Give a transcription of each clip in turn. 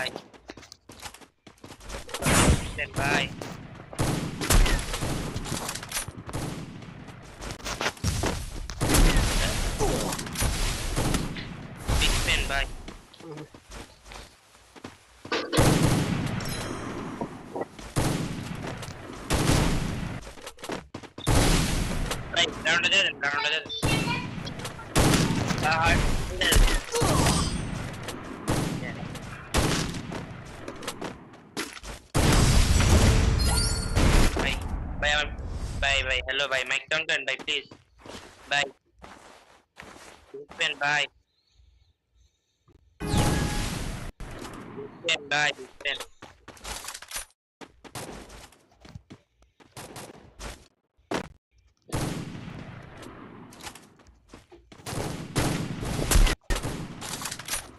by. Stand by. Down to this, down to this. Uh, bye. Hello, bye. Mike Duncan, bye, please. Bye. Brisbane, bye. Brisbane, bye. Brisbane.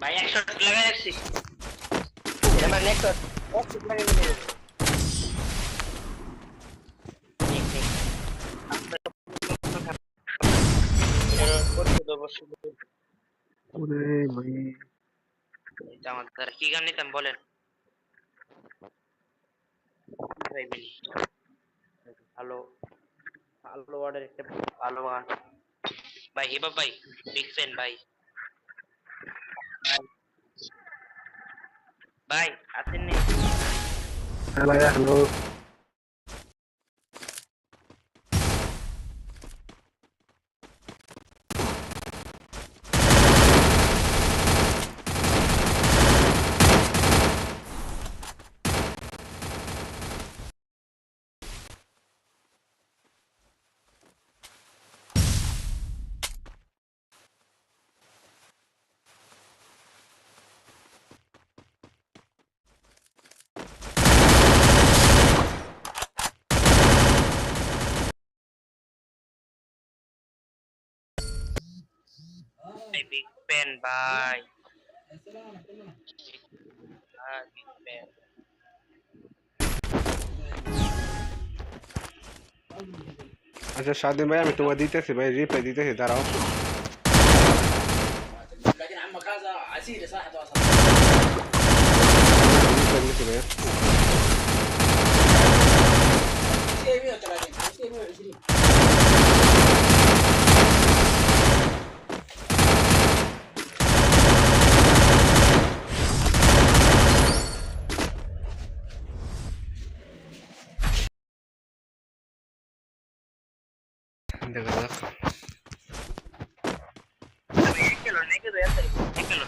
ভাই এক shot লাগাই রাখছি আমার next ওরে ভাই কি গান নিতাম বলেন। ভালো ভালো ওয়ার্ডের একটা ভালো গান ভাই হিপ ভাই বিগ ফ্যান ভাই ভাই। আছেন নি হ্যাঁ হ্যালো আপনি বিগ পেন ভাই বিগ পেন আচ্ছা স্বাধীন ভাই আমি তোমার দিতেছি ভাই রিপ্লাই দিতেছি দাঁড়াও। ভাই। দেখা যাক একেলো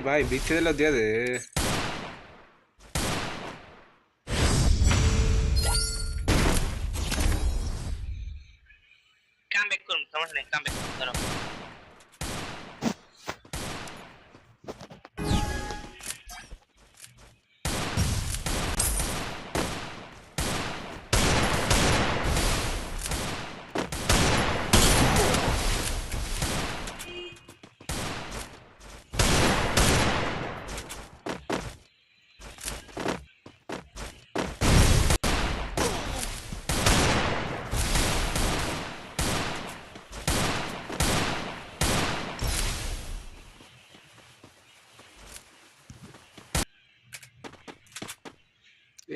bye. Viste de los 10 de...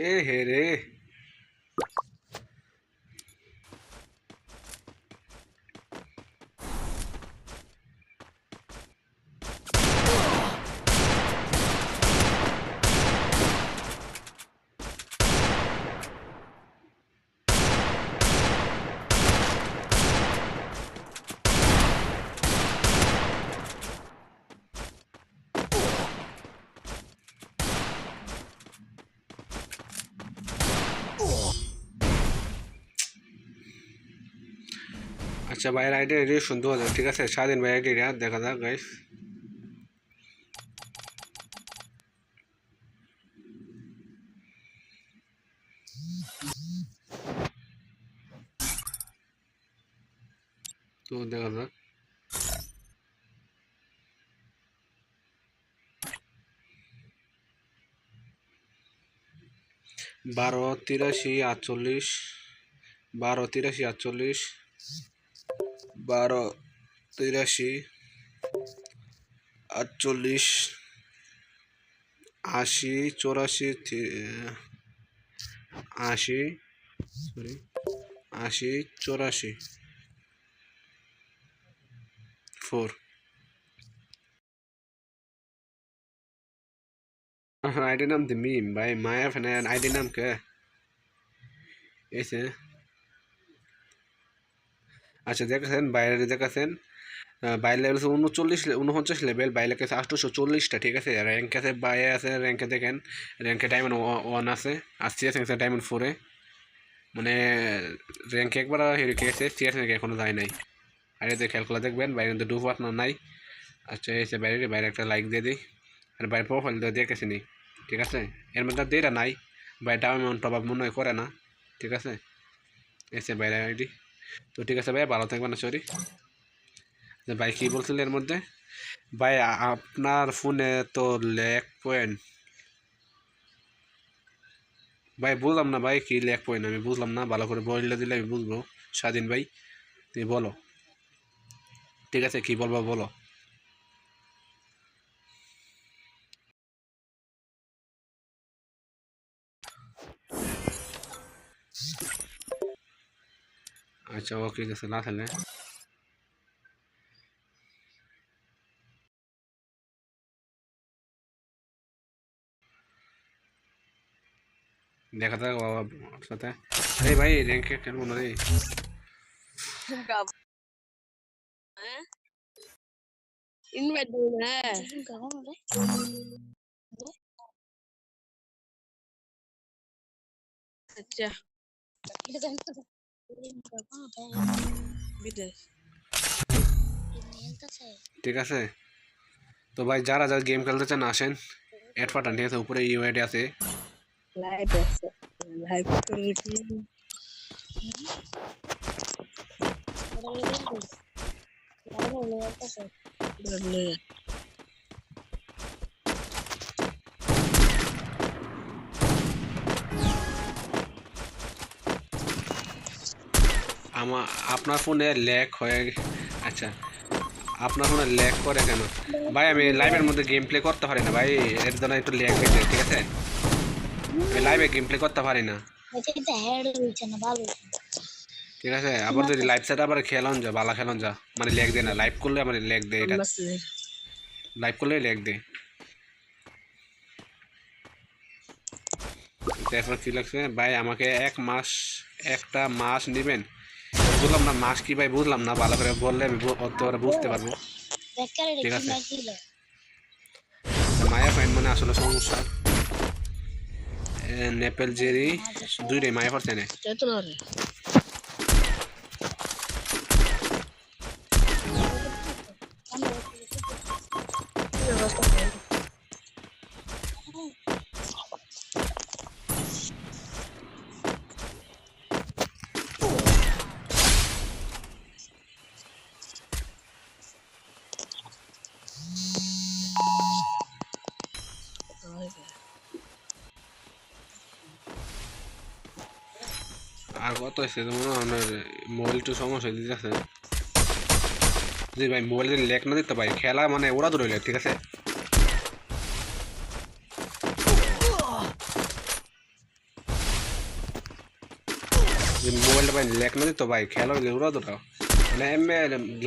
Hererê. আচ্ছা ভাইয়ের আইডি রেজিস্ট্রেশন দু হাজার, ঠিক আছে? স্বাধীন ভাই আইডিটা দেখা যাক গাইস তো দেখা যাক। বারো তিরাশি আটচল্লিশ, বারো তিরাশি আটচল্লিশ। বারো, তিরাশি, আটচল্লিশ, আশি, চৌরাশি আশি সরি আশি, চৌরাশি। ফোর আইডি নাম দি মিম, ভাই, মায়া ফেনে আইডি নাম কে? এসে আচ্ছা দেখেছেন বাইরে দেখেছেন। বাইরে লেভেল আছে উনচল্লিশ উনপঞ্চাশ লেভেল বাইরে কাছে আটশোশো চল্লিশটা, ঠিক আছে? র্যাঙ্ক আছে বাইরে আছে র্যাঙ্কে দেখেন র্যাঙ্কে ডায়মন্ড ওয়ান আছে, আর সিএস আছে ডায়মন্ড ফোরে মানে র্যাঙ্কে একবার হেরে গেছে সিএস এখনও যায় নাই। আর খেয়াল করে দেখবেন বাইরে কিন্তু ডু পার্টনার নাই। আচ্ছা এসে বাইরে বাইরে একটা লাইক দিয়ে দিই। আর বাইরে প্রোফাইল দিয়ে দেখেছি নি, ঠিক আছে? এর মধ্যে দেরা নাই। বাইরে ডায়মন্ড টপ আপ মনে হয় করে না, ঠিক আছে? এসে বাইরে আইডি। তো ঠিক আছে ভাই, ভালো থাকবেন সরি ভাই কী বলছিলেন এর মধ্যে? ভাই আপনার ফোনে তো ল্যাক পয়েন্ট ভাই, বুঝলাম না ভাই কী ল্যাক পয়েন্ট আমি বুঝলাম না, ভালো করে বললে দিলে আমি বুঝব। স্বাধীন ভাই, তুমি বলো। ঠিক আছে, কী বলব বলো। আচ্ছা ওকে ঠিক আছে না তাহলে দেখা যাক বাবা ওর সাথে আরে ভাই র্যাঙ্কে কেন না রে ইনভাইট দিই না আচ্ছা বিদেশ ঠিক আছে? তো ভাই যারা যারা গেম খেলতে চান আসেন। অ্যাড পাঠান ঠিক আছে উপরে ইউআইডি আছে। লাইভ আছে। লাইভ করে আমার আপনার ফোনে ল্যাক হয়ে আচ্ছা আপনার ফোনে ল্যাক করে কেন? ভাই আমি লাইভের মধ্যে গেম প্লে করতে পারি না ভাই এর জন্য একটু ল্যাক হয়েছে ঠিক আছে? আমি লাইভে গেম প্লে করতে পারি না। ঠিক আছে আবার যদি লাইভ সেট আবার খেলন যা ভালো খেলন যা মানে ল্যাক দেয় না লাইভ করলে আমার ল্যাক দেয় এটা। লাইভ করলে ল্যাক দেয়। তারপর কি লাগছে? ভাই আমাকে এক মাস একটা মাস নেবেন? বুঝলাম না মাস কি ভাই বুঝলাম না ভালো করে বললে আমি বু- অত করে বুঝতে পারব। ঠিক আছে। মায়া ফাইন মানে আসলে সমস্যা। নেপেল জেরি দুইটাই মায়া পড়ছে না। কত হয়েছে? তোমার আপনার মোবাইল একটু সমস্যা দিতেছে জি ভাই মোবাইল যদি লেখ না দিতে ভাই খেলা মানে ওরা দূরে ঠিক আছে? মোবাইলটা ভাই লেখ না দিত ভাই খেলা হইলে ওরা দূরাও মানে এমনি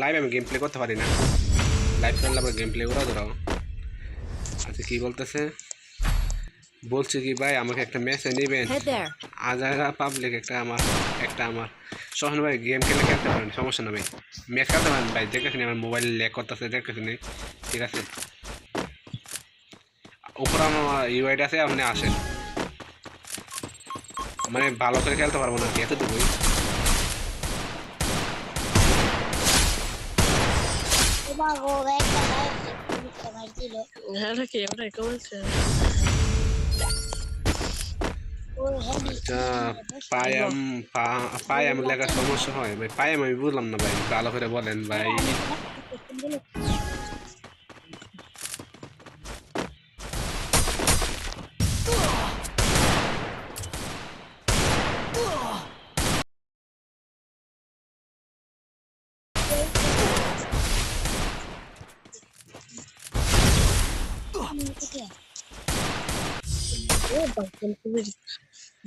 লাইভ আমি গেম প্লে করতে পারি না। লাইভ খেললে আবার গেম প্লে ওরা দূরাও আচ্ছা কি বলতেছে? বলছি কি ভাই, আমাকে একটা মেসেজ নেবেন. আজারা পাবলিক একটা আমার একটা আমার। সোহান ভাই গেম খেলে খেলতে পারেন সমস্যা না ভাই ম্যাচ খেলতে পারেন ভাই দেখেছি আমার মোবাইল ল্যাক করতেছে দেখেছি ঠিক আছে? উপরে আমার ইউআইড আছে আপনি আসেন। মানে ভালো করে খেলতে পারব না এতটুকুই। esta vez আচ্ছা পায়াম পায়াম লেখার সমস্যা হয়। ভাই, পায়াম আমি বুঝলাম না ভাই ভালো করে বলেন ভাই।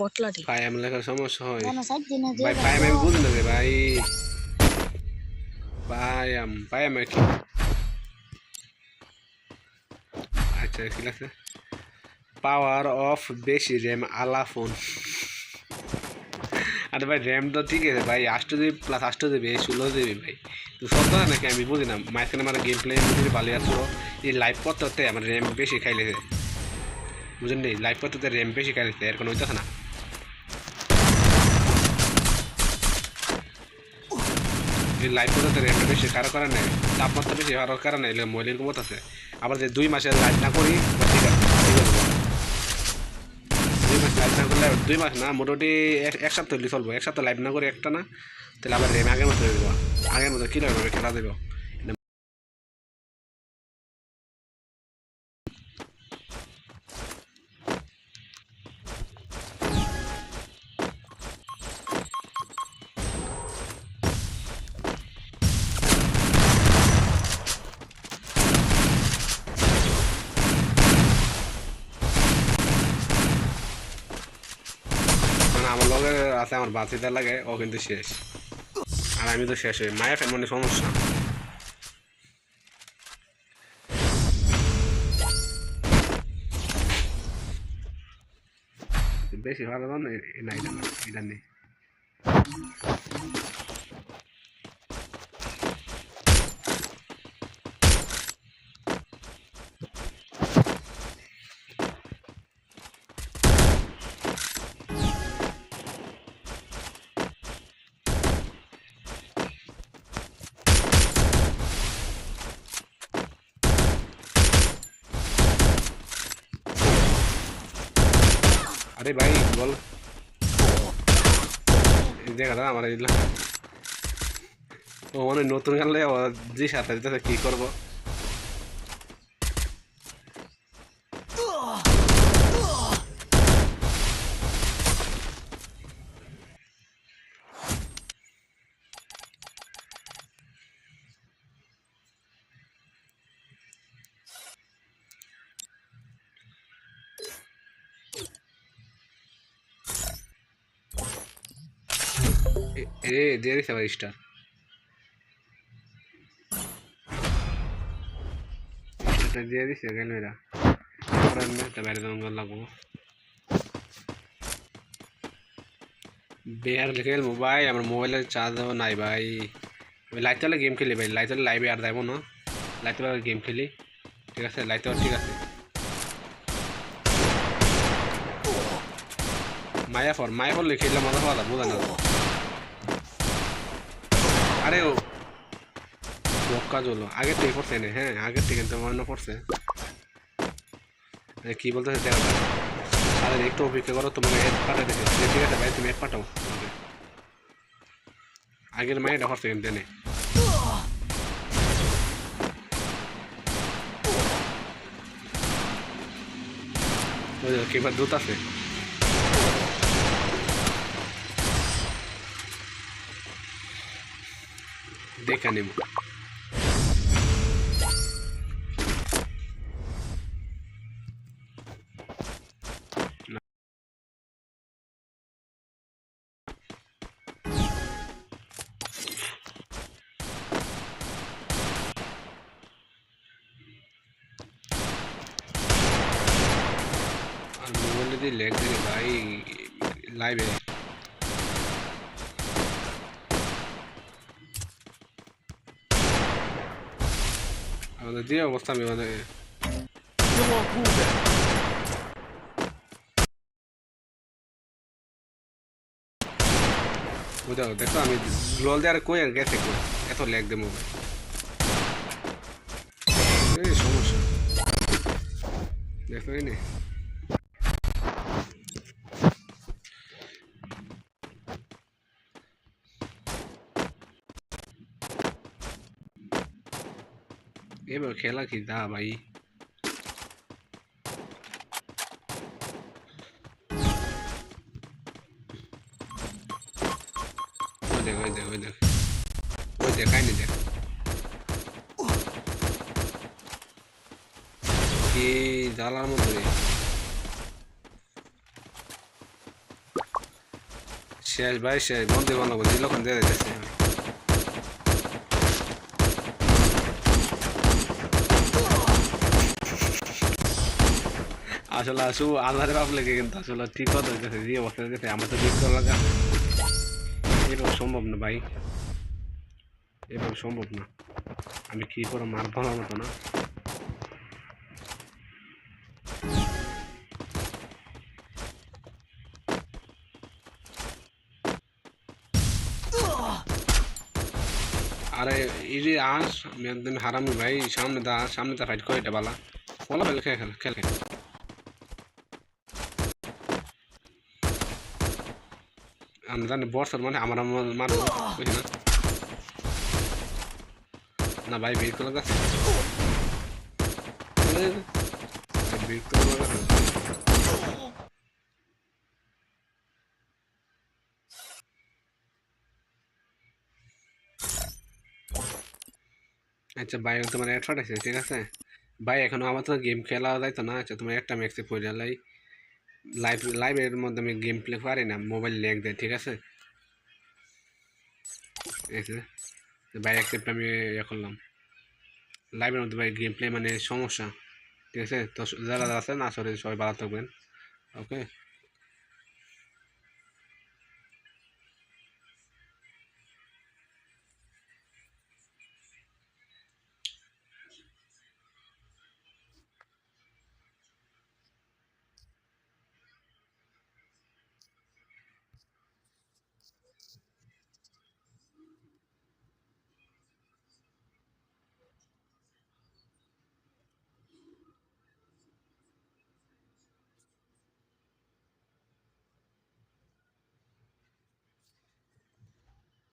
বটলাটি পায়াম লেখার সমস্যা হয়? ভাই পায়াম আমি বুঝি না রে ভাই। পায়াম পায়াম আর কি? আচ্ছা কি লাগছে? পাওয়ার অফ বেশি র্যাম আলা ফোন আরে ভাই র্যাম তো ঠিক আছে ভাই। আষ্ট জিবি প্লাস আষ্ট জিবি ষোলো জিবি ভাই। তো সব কথা নাকি আমি বুঝি না। মাঝখানে আমার গেম প্লে বুঝি ভালো আসলো এই লাইভ করতে হতে আমার র্যাম বেশি খাইলেছে। বুঝলেন নি? লাইভ করতে হতে র্যাম বেশি খাইলেছে এর কোনো হইতেছে না। এই লাইভ করতে র্যামটা বেশি, কারও কারণে তাপমাত্রা বেশি হওয়ার কারণে এলে কমত আছে। আবার যে দুই মাসের লাইট না করি ঠিক আছে দুই মাস লাইট না করলে দুই মাস না, মোটামুটি এক সপ্তাহ চলবো, এক সপ্তাহ লাইট না করে একটা না, তাহলে আবার আগের মতো হয়ে যাব। আগের মতো লাগবে, খেলা দেবো? আছে, আমার বাঁচিতে লাগে, ও কিন্তু শেষ। আর আমি তো শেষ হই, মায়ের মানে সমস্যা। বেশি ভালো না এটা নেই। আরে ভাই, বল। এই দেখা দাও আমার এগুলো ও মানে নতুন গানলে যে সাথে কি করব? এ- এ, দিয়ে দিছে আবার স্টার স্টারটা দিয়ে দিছে গেল এরা এবার আমি বাইরে জঙ্গল লাগবো। বেয়ার লিখে গেল মোবাইল আমার মোবাইলের চার্জও নাই, ভাই। লাইট চালে গেম খেলি, ভাই লাইট চালে লাইভে আর যাব না। লাইট চালে গেম খেলি। ঠিক আছে লাইট ঠিক আছে। মায়া ফর মায়া ফর লিখে দিলে মজা পাওয়া বোঝা না আরে ও। বক্কা জলো আগের থেকে পড়ছে না হ্যাঁ আগের থেকে কিন্তু মনে পড়ছে। কি বলতে দেখা আরে একটু অপেক্ষা করো, তোমাকে এড পাঠাই দেখে ঠিক আছে ভাই, তুমি এড পাঠাও। আগের মায়ের এনে। ওই যে কিবার দুধ আছে? দেখা নেব আমাদের দিয়ে অবস্থা আমি মানে বুঝাও দেখো আমি গ্লোল দিয়ে আর কই আর গেছে কই? এত ল্যাগ দে মোবাইল এই সমস্যা। দেখো নে। এবার খেলা কি দা ভাই ওই দেখ ওই দেখ ওই দেখ ওই দেখ আইনি দেখ কি জ্বালার মতো রে শেষ ভাই শেষ বন্ধু বানাবো দিলক্ষণ দিয়ে দিতেছে আসলে আসু, আল্লাহরে বাপ লেগে কিন্তু আসলে ঠিক কথা হইতেছে, যে অবস্থা হইতেছে, আমার তো করা লাগা। এরকম সম্ভব না ভাই। এরকম সম্ভব না। আমি কি করে মার ভালো মতো না। আরে, এই যে আস হারামি ভাই, সামনে দা সামনে দা ফাইট করে এটা বালা। বলা ভাই খেল খেল খেল। খেল আমি জানি বর্ষার মানে আমার আমার মারবো বুঝি না না ভাই বের করে গেছে বের করে গেছে আচ্ছা ভাই তোমার অ্যাড ফাটাইছে ঠিক আছে ভাই এখনও আমার তো গেম খেলা যাইতো না আচ্ছা তোমার একটা ম্যাক্সে পড়ে লাই লাইভ লাইভের মধ্যে আমি গেম প্লে পারি না মোবাইল ল্যাগ দেয়, ঠিক আছে? বাইরে একটা আমি ইয়ে করলাম। লাইভের মধ্যে ভাই গেম প্লে মানে সমস্যা, ঠিক আছে? তো যারা যারা আছেন আসলে সবাই ভালো থাকবেন ওকে